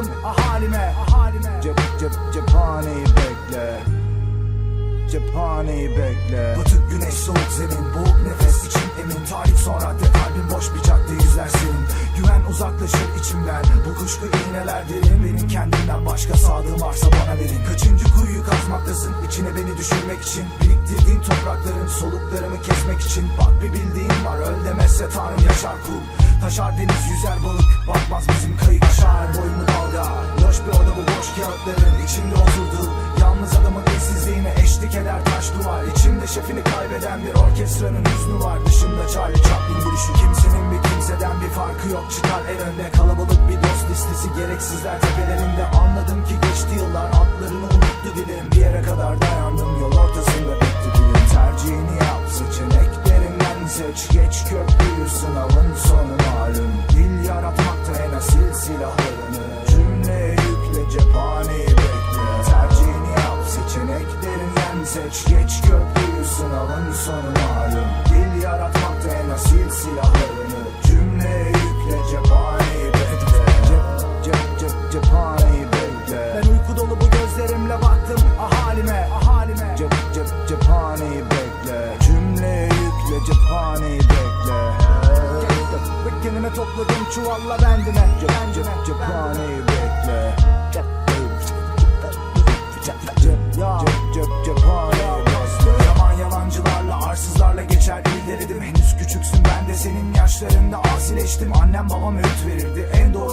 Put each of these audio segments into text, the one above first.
baktım ahalime Ahalime. Cep cep cephaneyi bekle. Cephaneyi bekle. Batık güneş soğuk zemin Boğuk nefes için emin. Tarih son radde kalbim boş bir cadde izler senin. Güven uzaklaşır içimden. Bu kuşku iğneler derin. Benim kendimden başka sadığım varsa bana verin. Kaçıncı kuyuyu kazmaktasın? İçine beni düşürmek için. Biriktirdiğin toprakların soluklarımı kesmek için. Bak bir bildiğin var öl demezse tanrım yaşar kul Taşar deniz yüzer balık Bakmaz bizim kayık aşar boyumu dalga Loş bir oda bu boş kağıtların içinde oturdu. Yalnız adamın işsizliğine eşlik eder taş duvar. İçimde şefini kaybeden bir orkestranın hüznü var. Dışımda Charlie Chaplin gülüşü Kimsenin bir kimseden bir farkı yok. Çıkar en önde kalabalık bir dost listesi Gereksizler tepelerinde. Anladım ki seç Geç köprüyü sınavın sonu malum. Dil yaratmakta en asil silahlarını. Cümleye topladım çuvalla bendime Cep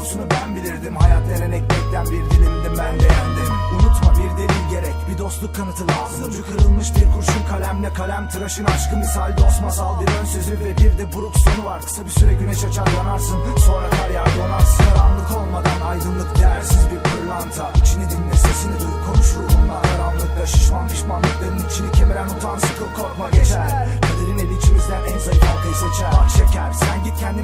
doğrusunu ben bilirdim. Hayat denen ekmekten bir dilimdim ben de yendim Unutma bir delil gerek bir dostluk kanıtı lazım. Ucu kırılmış bir kurşun kalemle kalem tıraşın aşkı. Misal dost masal bir ön sözü ve bir de buruk sonu var. Kısa bir süre güneş açar yanarsın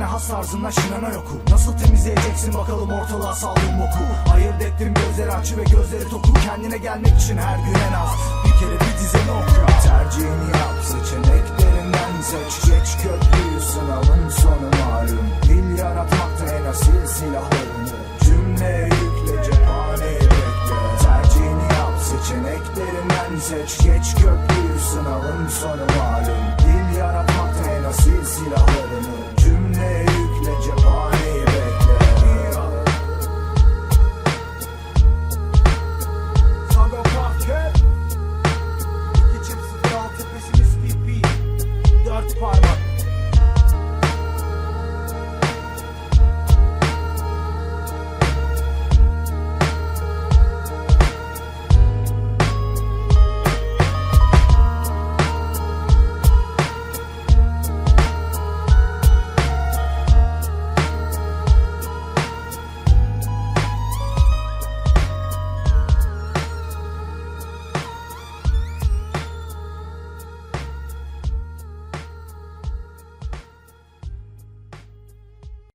kendine has tarzınla şınana yoku. Nasıl temizleyeceksin bakalım ortalığa saldığın boku Ayırt ettim gözleri açı ve gözleri toku. Kendine gelmek için her gün en az Bir kere bir dizeni oku. Tercihini yap seçeneklerinden seç. Geç köprüyü sınavın sonu malum. Dil yaratmakta en asil silahlarını. Cümleye yükle cephaneyi bekle. Tercihini yap seçeneklerinden seç. Geç köprüyü sınavın sonu malum. Dil yaratmakta